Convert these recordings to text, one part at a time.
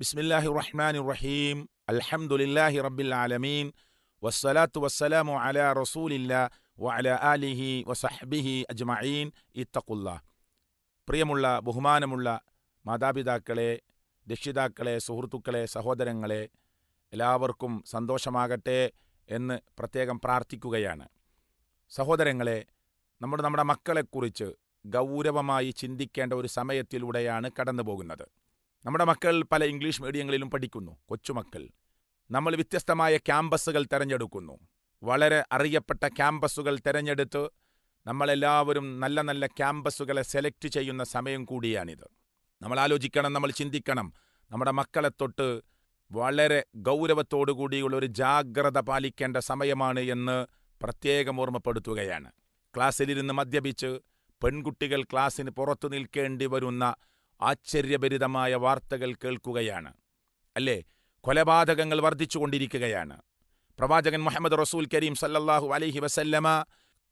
ബിസ്മില്ലാഹി റഹ്മാൻ റഹീം അൽഹംദുലില്ലാഹി റബ്ബിൽ ആലമീൻ. വസ്സലാത്തു വസ്സലാമു അല റസൂലില്ല വഅല ആലിഹി വസഹ്ബിഹി അജ്മഈൻ. ഇത്തഖുല്ല. പ്രിയമുള്ള ബഹുമാനമുള്ള മാതാപിതാക്കളെ രക്ഷിതാക്കളെ സുഹൃത്തുക്കളെ സഹോദരങ്ങളെ എല്ലാവർക്കും സന്തോഷമാകട്ടെ എന്ന് പ്രത്യേകം പ്രാർത്ഥിക്കുകയാണ്. സഹോദരങ്ങളെ നമ്മൾ നമ്മുടെ മക്കളെക്കുറിച്ച് ഗൗരവമായി ചിന്തിക്കേണ്ട ഒരു സമയത്തിലൂടെയാണ് കടന്നു പോകുന്നത് നമ്മുടെ മക്കൾ പല ഇംഗ്ലീഷ് മീഡിയങ്ങളിലും പഠിക്കുന്നു കൊച്ചുമക്കൾ നമ്മൾ വ്യത്യസ്തമായ ക്യാമ്പസുകൾ തിരഞ്ഞെടുക്കുന്നു. വളരെ അറിയപ്പെട്ട ക്യാമ്പസുകൾ തിരഞ്ഞെടുത്ത് നമ്മളെല്ലാവരും നല്ല നല്ല ക്യാമ്പസുകളെ സെലക്ട് ചെയ്യുന്ന സമയം കൂടിയാണിത്. നമ്മൾ ആലോചിക്കണം നമ്മൾ ചിന്തിക്കണം. നമ്മുടെ മക്കളെ തൊട്ട് വളരെ ഗൗരവത്തോടു കൂടിയുള്ള ഒരു ജാഗ്രത പാലിക്കേണ്ട സമയമാണ് എന്ന് പ്രത്യേകം ഓർമ്മപ്പെടുത്തുകയാണ്. ക്ലാസ്സിലിരുന്ന് മദ്യപിച്ച് പെൺകുട്ടികൾ ക്ലാസ്സിന് പുറത്തു നിൽക്കേണ്ടി വരുന്ന ആശ്ചര്യഭരിതമായ വാർത്തകൾ കേൾക്കുകയാണ്. അല്ലേ? കൊലപാതകങ്ങൾ വർദ്ധിച്ചുകൊണ്ടിരിക്കുകയാണ്. പ്രവാചകൻ മുഹമ്മദ് റസൂൽ കരീം സല്ലല്ലാഹു അലൈഹി വസല്ലമ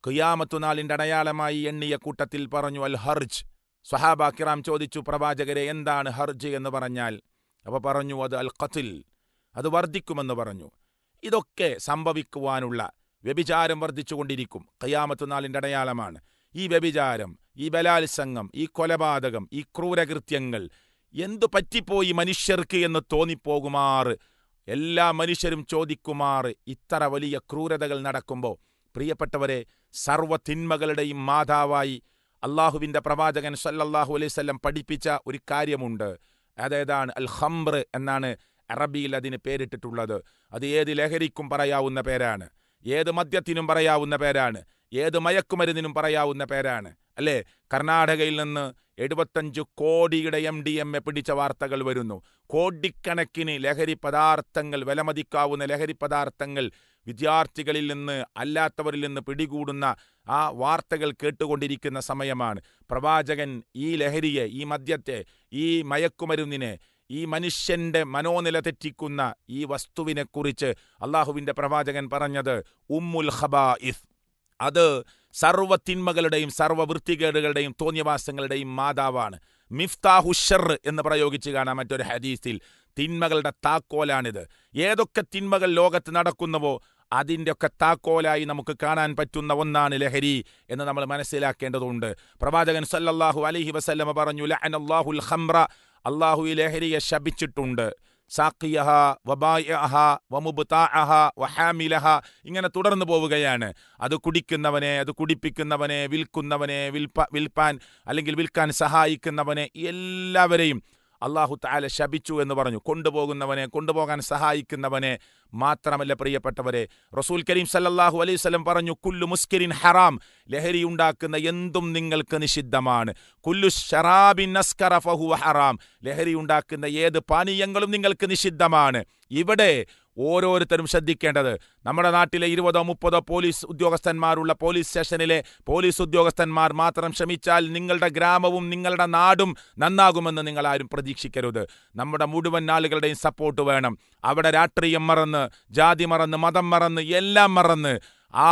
ഖിയാമത്തുനാളിന്റെ അടയാളമായി എണ്ണിയ കൂട്ടത്തിൽ പറഞ്ഞു അൽ ഹർജ്. സ്വഹാബാ കിറാം ചോദിച്ചു പ്രവാചകരെ എന്താണ് ഹർജ് എന്ന് പറഞ്ഞാൽ? അപ്പോൾ പറഞ്ഞു അത് അൽ ഖത്തിൽ അത് വർദ്ധിക്കുമെന്ന് പറഞ്ഞു. ഇതൊക്കെ സംഭവിക്കുവാനുള്ള വ്യഭിചാരം വർദ്ധിച്ചുകൊണ്ടിരിക്കും. ഖിയാമത്തുനാളിന്റെ അടയാളമാണ്. ഈ വ്യഭിചാരം ഈ ബലാത്സംഗം ഈ കൊലപാതകം ഈ ക്രൂരകൃത്യങ്ങൾ എന്തു പറ്റിപ്പോയി മനുഷ്യർക്ക് എന്ന് തോന്നിപ്പോകുമാറ്? എല്ലാ മനുഷ്യരും ചോദിക്കുമാറ് ഇത്ര വലിയ ക്രൂരതകൾ നടക്കുമ്പോൾ. പ്രിയപ്പെട്ടവരെ സർവ തിന്മകളുടെയും മാതാവായി അള്ളാഹുവിന്റെ പ്രവാചകൻ സല്ലല്ലാഹു അലൈവല്ലം പഠിപ്പിച്ച ഒരു കാര്യമുണ്ട്. അതേതാണ് അൽ ഹംബ്ര എന്നാണ് അറബിയിൽ അതിന് പേരിട്ടിട്ടുള്ളത്. അത് ഏത് ലഹരിക്കും പറയാവുന്ന പേരാണ്. ഏത് മദ്യത്തിനും പറയാവുന്ന പേരാണ്. ഏത് മയക്കുമരുന്നിനും പറയാവുന്ന പേരാണ്. അല്ലേ? കർണാടകയിൽ നിന്ന് എഴുപത്തഞ്ച് കോടിയുടെ എം ഡി എം എ പിടിച്ച വാർത്തകൾ വരുന്നു. കോടിക്കണക്കിന് ലഹരി പദാർത്ഥങ്ങൾ വിലമതിക്കാവുന്ന ലഹരി പദാർത്ഥങ്ങൾ വിദ്യാർത്ഥികളിൽ നിന്ന് അല്ലാത്തവരിൽ നിന്ന് പിടികൂടുന്ന ആ വാർത്തകൾ കേട്ടുകൊണ്ടിരിക്കുന്ന സമയമാണ്. പ്രവാചകൻ ഈ ലഹരിയെ ഈ മദ്യത്തെ ഈ മയക്കുമരുന്നിനെ ഈ മനുഷ്യന്റെ മനോനില തെറ്റിക്കുന്ന ഈ വസ്തുവിനെക്കുറിച്ച് അള്ളാഹുവിന്റെ പ്രവാചകൻ പറഞ്ഞത് ഉമ്മുൽ ഖബായിസ് അത് സർവത്തിന്മകളുടെയും സർവ വൃത്തികേടുകളുടെയും തോന്നിയവാസങ്ങളുടെയും മാതാവാണ്. മിഫ്താഹുഷർ എന്ന് പ്രയോഗിച്ച് കാണാം മറ്റൊരു ഹദീസിൽ. തിന്മകളുടെ താക്കോലാണിത്. ഏതൊക്കെ തിന്മകൾ ലോകത്ത് നടക്കുന്നുവോ അതിന്റെ ഒക്കെ താക്കോലായി നമുക്ക് കാണാൻ പറ്റുന്ന ഒന്നാണ് ലഹരി എന്ന് നമ്മൾ മനസ്സിലാക്കേണ്ടതുണ്ട്. പ്രവാചകൻ സല്ലല്ലാഹു അലഹി വസല്ലമ പറഞ്ഞു ലഅനല്ലാഹുൽ ഖംറ. അള്ളാഹു ഈ ലഹരിയെ ശപിച്ചിട്ടുണ്ട്. സാക്കിയഹ വബായഹ വമുബുതാഹ വഹാമിലഹ ഇങ്ങനെ തുടർന്നു പോവുകയാണ്. അത് കുടിക്കുന്നവനെ അത് കുടിപ്പിക്കുന്നവനെ വിൽക്കുന്നവനെ വിൽപ്പ വിൽപ്പാൻ അല്ലെങ്കിൽ വിൽക്കാൻ സഹായിക്കുന്നവനെ എല്ലാവരെയും അള്ളാഹു താല ശപിച്ചു എന്ന് പറഞ്ഞു. കൊണ്ടുപോകുന്നവനെ കൊണ്ടുപോകാൻ സഹായിക്കുന്നവനെ മാത്രമല്ല പ്രിയപ്പെട്ടവരെ റസൂൽ കരീം സല്ലല്ലാഹു അലൈഹി പറഞ്ഞു കുല്ലു മുസ്കിരിൻ ഹറാം. ലഹരി ഉണ്ടാക്കുന്ന എന്തും നിങ്ങൾക്ക് നിഷിദ്ധമാണ്. കുല്ലു ഷറാബിൻ നസ്കറ ഹറാം. ലഹരി ഉണ്ടാക്കുന്ന ഏത് പാനീയങ്ങളും നിങ്ങൾക്ക് നിഷിദ്ധമാണ്. ഇവിടെ ഓരോരുത്തരും ശ്രദ്ധിക്കേണ്ടത് നമ്മുടെ നാട്ടിലെ ഇരുപതോ മുപ്പതോ പോലീസ് ഉദ്യോഗസ്ഥന്മാരുള്ള പോലീസ് സ്റ്റേഷനിലെ പോലീസ് ഉദ്യോഗസ്ഥന്മാർ മാത്രം ശ്രമിച്ചാൽ നിങ്ങളുടെ ഗ്രാമവും നിങ്ങളുടെ നാടും നന്നാകുമെന്ന് നിങ്ങൾ ആരും പ്രതീക്ഷിക്കരുത്. നമ്മുടെ മുഴുവൻ ആളുകളുടെയും സപ്പോർട്ട് വേണം. അവിടെ രാഷ്ട്രീയം മറന്ന് ജാതി മറന്ന് മതം മറന്ന് എല്ലാം മറന്ന് ആ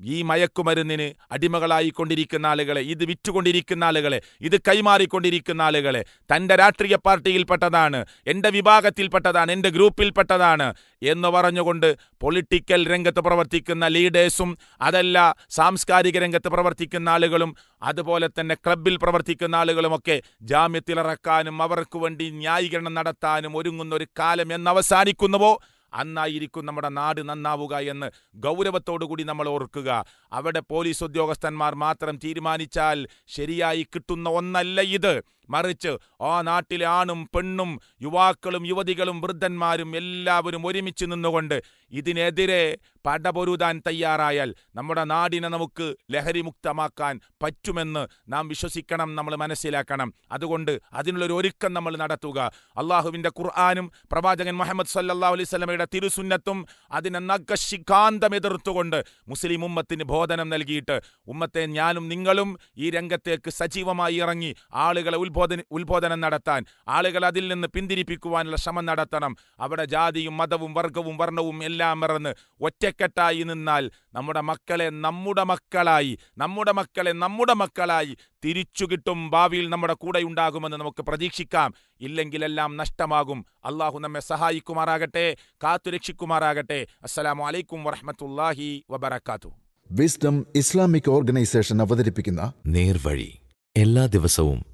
ഈ മയക്കുമരുന്നിന് അടിമകളായിക്കൊണ്ടിരിക്കുന്ന ആളുകളെ ഇത് വിറ്റുകൊണ്ടിരിക്കുന്ന ആളുകളെ ഇത് കൈമാറിക്കൊണ്ടിരിക്കുന്ന ആളുകളെ തന്റെ രാഷ്ട്രീയ പാർട്ടിയിൽപ്പെട്ടതാണ് എന്റെ വിഭാഗത്തിൽപ്പെട്ടതാണ് എന്റെ ഗ്രൂപ്പിൽപ്പെട്ടതാണ് എന്ന് പറഞ്ഞുകൊണ്ട് പൊളിറ്റിക്കൽ രംഗത്ത് പ്രവർത്തിക്കുന്ന ലീഡേഴ്സും അതല്ല സാംസ്കാരിക രംഗത്ത് പ്രവർത്തിക്കുന്ന ആളുകളും അതുപോലെ തന്നെ ക്ലബിൽ പ്രവർത്തിക്കുന്ന ആളുകളുമൊക്കെ ജാമ്യത്തിലിറക്കാനും അവർക്ക് വേണ്ടി ന്യായീകരണം നടത്താനും ഒരുങ്ങുന്ന ഒരു കാലം എന്ന് അവസാനിക്കുന്നുവോ? അന്നായിരിക്കും നമ്മുടെ നാട് നന്നാവുക എന്ന് ഗൗരവത്തോടുകൂടി നമ്മൾ ഓർക്കുക. അവിടെ പോലീസ് ഉദ്യോഗസ്ഥന്മാർ മാത്രം തീരുമാനിച്ചാൽ ശരിയായി കിട്ടുന്ന ഒന്നല്ല ഇത്. മറിച്ച് ആ നാട്ടിലെ ആണും പെണ്ണും യുവാക്കളും യുവതികളും വൃദ്ധന്മാരും എല്ലാവരും ഒരുമിച്ച് നിന്നുകൊണ്ട് ഇതിനെതിരെ പടപൊരുതാൻ തയ്യാറായാൽ നമ്മുടെ നാടിനെ നമുക്ക് ലഹരിമുക്തമാക്കാൻ പറ്റുമെന്ന് നാം വിശ്വസിക്കണം നമ്മൾ മനസ്സിലാക്കണം. അതുകൊണ്ട് അതിനുള്ളൊരു ഒരുക്കം നമ്മൾ നടത്തുക. അള്ളാഹുവിന്റെ ഖുർആാനും പ്രവാചകൻ മുഹമ്മദ് സല്ലാ അലൈഹി സ്വലമയുടെ തിരുസുന്നത്തും അതിനെ നഗശിഖാന്തം എതിർത്തുകൊണ്ട് മുസ്ലിം ഉമ്മത്തിന് ബോധനം നൽകിയിട്ട് ഉമ്മത്തെ ഞാനും നിങ്ങളും ഈ രംഗത്തേക്ക് സജീവമായി ഇറങ്ങി ആളുകളെ ഉത്ബോധന ഉത്ബോധനം നടത്താൻ ആളുകൾ അതിൽ നിന്ന് പിന്തിരിപ്പിക്കുവാനുള്ള ശ്രമം നടത്തണം. അവിടെ ജാതിയും മതവും വർഗവും വർണവും എല്ലാം മറന്ന് ഒറ്റക്കെട്ടായി നിന്നാൽ നമ്മുടെ മക്കളെ നമ്മുടെ മക്കളായി നമ്മുടെ മക്കളെ നമ്മുടെ മക്കളായി തിരിച്ചു കിട്ടും ഭാവിയിൽ നമ്മുടെ കൂടെ ഉണ്ടാകുമെന്ന് നമുക്ക് പ്രതീക്ഷിക്കാം. ഇല്ലെങ്കിലെല്ലാം നഷ്ടമാകും. അള്ളാഹു നമ്മെ സഹായിക്കുമാറാകട്ടെ കാത്തുരക്ഷിക്കുമാറാകട്ടെ. അസ്സലാമു അലൈക്കും വറഹമത്തല്ലാഹി വബർക്കാത്തു വിസ്ഡം ഇസ്ലാമിക് ഓർഗനൈസേഷൻ അവതരിപ്പിക്കുന്ന നേർവഴി എല്ലാ ദിവസവും